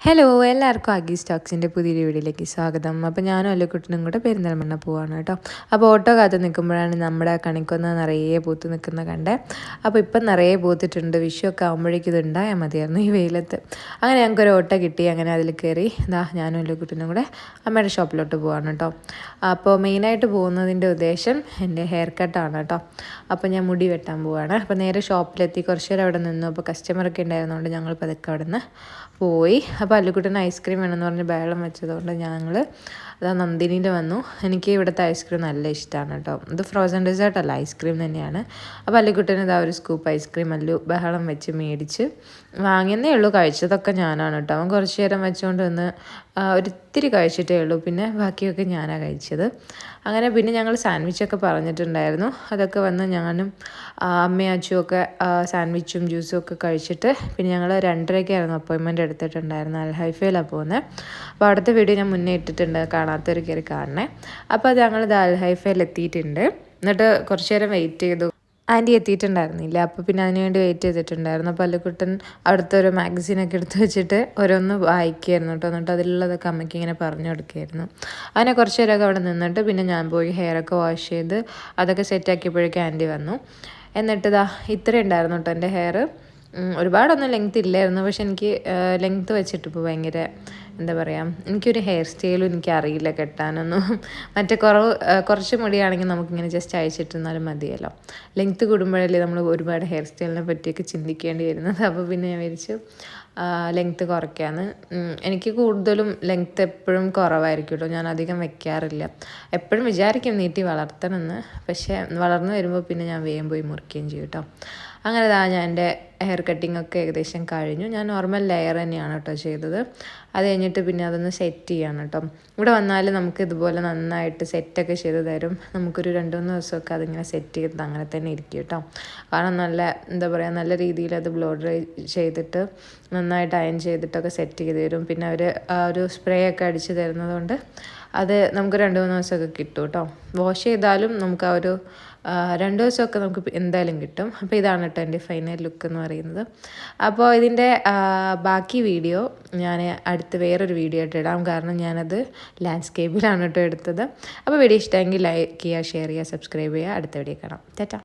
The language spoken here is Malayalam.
ഹലോ എല്ലാവർക്കും അഗി സ്റ്റോക്സിന്റെ പുതിയൊരു വീഡിയോയിലേക്ക് സ്വാഗതം. അപ്പോൾ ഞാനും അല്ലുക്കുട്ടനും കൂടെ പെരുന്തൽമണ്ണ പോവാണ് കേട്ടോ. അപ്പോൾ ഓട്ടോ കാത്ത് നിൽക്കുമ്പോഴാണ് നമ്മുടെ കണിക്കൊന്ന നിറയെ പൂത്ത് നിൽക്കുന്ന കണ്ടേ. അപ്പോൾ ഇപ്പം നിറയെ പൂത്തിട്ടുണ്ട്. വിഷുവൊക്കെ ആകുമ്പോഴേക്കും ഇത് ഉണ്ടായാൽ മതിയായിരുന്നു ഈ വെയിലത്ത്. അങ്ങനെ ഞങ്ങൾക്കൊരു ഓട്ടോ കിട്ടി. അങ്ങനെ അതിൽ കയറി ഇതാ ഞാനും അല്ലുക്കുട്ടനും കൂടെ അമ്മയുടെ ഷോപ്പിലോട്ട് പോവാണ് കേട്ടോ. അപ്പോൾ മെയിനായിട്ട് പോകുന്നതിന്റെ ഉദ്ദേശം എന്റെ ഹെയർ കട്ടാണ് കേട്ടോ. അപ്പോൾ ഞാൻ മുടി വെട്ടാൻ പോവാണ്. അപ്പോൾ നേരെ ഷോപ്പിലെത്തി കുറച്ച് നേരം അവിടെ നിന്നു. അപ്പോൾ കസ്റ്റമറൊക്കെ ഉണ്ടായിരുന്നതുകൊണ്ട് ഞങ്ങൾ പതുക്കെ അവിടെ നിന്ന് പോയി. അപ്പോൾ ഐസ്ക്രീം വേണമെന്ന് പറഞ്ഞ് ബഹളം വെച്ചതുകൊണ്ട് ഞങ്ങൾ അതാ നന്ദിനിയിൽ വന്നു. എനിക്ക് ഇവിടുത്തെ ഐസ്ക്രീം നല്ല ഇഷ്ടമാണ് കേട്ടോ. ഇത് ഫ്രോസൺ ഡെസേർട്ട് അല്ല ഐസ്ക്രീം തന്നെയാണ്. അപ്പോൾ അല്ലുക്കുട്ടന് ഇതാ ഒരു സ്കൂപ്പ് ഐസ്ക്രീം അല്ലു ബഹളം വെച്ച് മേടിച്ച് വാങ്ങിയെന്നേ ഉള്ളൂ. കഴിച്ചതൊക്കെ ഞാനാണ് കേട്ടോ. അവൻ കുറച്ച് നേരം വെച്ചുകൊണ്ട് വന്ന് ഒരിത്തിരി കഴിച്ചിട്ടേ ഉള്ളൂ. പിന്നെ ബാക്കിയൊക്കെ ഞാനാണ് കഴിച്ചത്. അങ്ങനെ പിന്നെ ഞങ്ങൾ സാൻഡ്വിച്ചൊക്കെ പറഞ്ഞിട്ടുണ്ടായിരുന്നു. അതൊക്കെ വന്ന് ഞാനും അമ്മയും അച്ഛനും ഒക്കെ സാൻഡ്വിച്ചും ജ്യൂസും ഒക്കെ കഴിച്ചിട്ട് പിന്നെ ഞങ്ങൾ രണ്ടരയ്ക്കായിരുന്നു അപ്പോയിൻമെന്റ് എടുത്തിട്ടുണ്ടായിരുന്നു അൽ ഹൈഫയിലാണ് പോകുന്നത് അപ്പോൾ അവിടുത്തെ വീഡിയോ ഞാൻ മുന്നേ ഇട്ടിട്ടുണ്ട്. കാണാത്തവർ കയറി കാണണേ. അപ്പോൾ അത് ഞങ്ങൾ അൽ ഹൈഫയിൽ എത്തിയിട്ടുണ്ട് എന്നിട്ട് കുറച്ച് നേരം വെയിറ്റ് ചെയ്തു. ആന്റി എത്തിയിട്ടുണ്ടായിരുന്നില്ല. അപ്പോൾ പിന്നെ അതിനുവേണ്ടി വെയിറ്റ് ചെയ്തിട്ടുണ്ടായിരുന്നു. അപ്പോൾ അല്ലുക്കുട്ടൻ അവിടുത്തെ ഒരു മാഗസീനൊക്കെ എടുത്ത് വെച്ചിട്ട് ഓരോന്ന് വായിക്കുകയായിരുന്നു കേട്ടോ. എന്നിട്ട് അതിലുള്ളതൊക്കെ അമ്മയ്ക്ക് ഇങ്ങനെ പറഞ്ഞു കൊടുക്കുമായിരുന്നു അങ്ങനെ കുറച്ച് നേരമൊക്കെ അവിടെ നിന്നിട്ട് പിന്നെ ഞാൻ പോയി ഹെയറൊക്കെ വാഷ് ചെയ്ത് അതൊക്കെ സെറ്റാക്കിയപ്പോഴേക്കും ആന്റി വന്നു. എന്നിട്ട് ഇതാ ഇത്ര ഉണ്ടായിരുന്നു കേട്ടോ എന്റെ ഹെയർ ഒരുപാടൊന്നും ലെങ്ത് ഇല്ലായിരുന്നു. പക്ഷെ എനിക്ക് ലെങ്ത് വെച്ചിട്ട് ഇപ്പോൾ ഭയങ്കര എന്താ പറയുക എനിക്കൊരു ഹെയർ സ്റ്റൈലും എനിക്ക് അറിയില്ല കെട്ടാനൊന്നും. മറ്റേ കുറവ് കുറച്ച് മുടിയാണെങ്കിൽ നമുക്കിങ്ങനെ ജസ്റ്റ് അയച്ചിട്ടിരുന്നാലും മതിയല്ലോ. ലെങ്ത് കൂടുമ്പോഴല്ലേ നമ്മൾ ഒരുപാട് ഹെയർ സ്റ്റൈലിനെ പറ്റിയൊക്കെ ചിന്തിക്കേണ്ടി വരുന്നത്. അപ്പോൾ പിന്നെ ഞാൻ വിചാരിച്ചു ലെങ്ത് കുറയ്ക്കാന്ന്. എനിക്ക് കൂടുതലും ലെങ്ത്ത് എപ്പോഴും കുറവായിരിക്കും കേട്ടോ. ഞാൻ അധികം വെക്കാറില്ല. എപ്പോഴും വിചാരിക്കും നീട്ടി വളർത്തണമെന്ന്. പക്ഷേ വളർന്നു വരുമ്പോൾ പിന്നെ ഞാൻ വേഗം പോയി മുറിക്കുകയും ചെയ്യും കേട്ടോ. അങ്ങനെ ഇതാ ഞാൻ എന്റെ ഹെയർ കട്ടിംഗ് ഒക്കെ ഏകദേശം കഴിഞ്ഞു. ഞാൻ നോർമൽ ലെയർ തന്നെയാണ് കേട്ടോ ചെയ്തത്. അത് കഴിഞ്ഞിട്ട് പിന്നെ അതൊന്ന് സെറ്റ് ചെയ്യാണ് കേട്ടോ. ഇവിടെ വന്നാൽ നമുക്ക് ഇതുപോലെ നന്നായിട്ട് സെറ്റൊക്കെ ചെയ്ത് തരും. നമുക്കൊരു രണ്ട് മൂന്ന് ദിവസമൊക്കെ അതിങ്ങനെ സെറ്റ് ചെയ്ത് അങ്ങനെ തന്നെ ഇരിക്കും കേട്ടോ. കാരണം നല്ല എന്താ പറയുക നല്ല രീതിയിൽ അത് ബ്ലോ ഡ്രൈ ചെയ്തിട്ട് നന്നായിട്ട് അയൺ ചെയ്തിട്ടൊക്കെ സെറ്റ് ചെയ്ത് തരും. പിന്നെ അവർ ഒരു സ്പ്രേ ഒക്കെ അടിച്ച് തരുന്നതുകൊണ്ട് അത് നമുക്ക് രണ്ട് മൂന്ന് ദിവസമൊക്കെ കിട്ടും കേട്ടോ വാഷ് ചെയ്താലും നമുക്ക് ആ ഒരു രണ്ട് ദിവസമൊക്കെ നമുക്ക് എന്തായാലും കിട്ടും. അപ്പോൾ ഇതാണ് കേട്ടോ എന്റെ ഫൈനൽ ലുക്ക് എന്ന് പറയുന്നത്. അപ്പോൾ ഇതിന്റെ ബാക്കി വീഡിയോ ഞാൻ അടുത്ത് വേറൊരു വീഡിയോ ആയിട്ട് ഇടാം. കാരണം ഞാനത് ലാൻഡ്സ്കേപ്പിലാണ് കേട്ടോ എടുത്തത്. അപ്പോൾ വീഡിയോ ഇഷ്ടമെങ്കിൽ ലൈക്ക് ചെയ്യുക ഷെയർ ചെയ്യുക സബ്സ്ക്രൈബ് ചെയ്യുക. അടുത്ത വീഡിയോ കാണാം. തെറ്റാ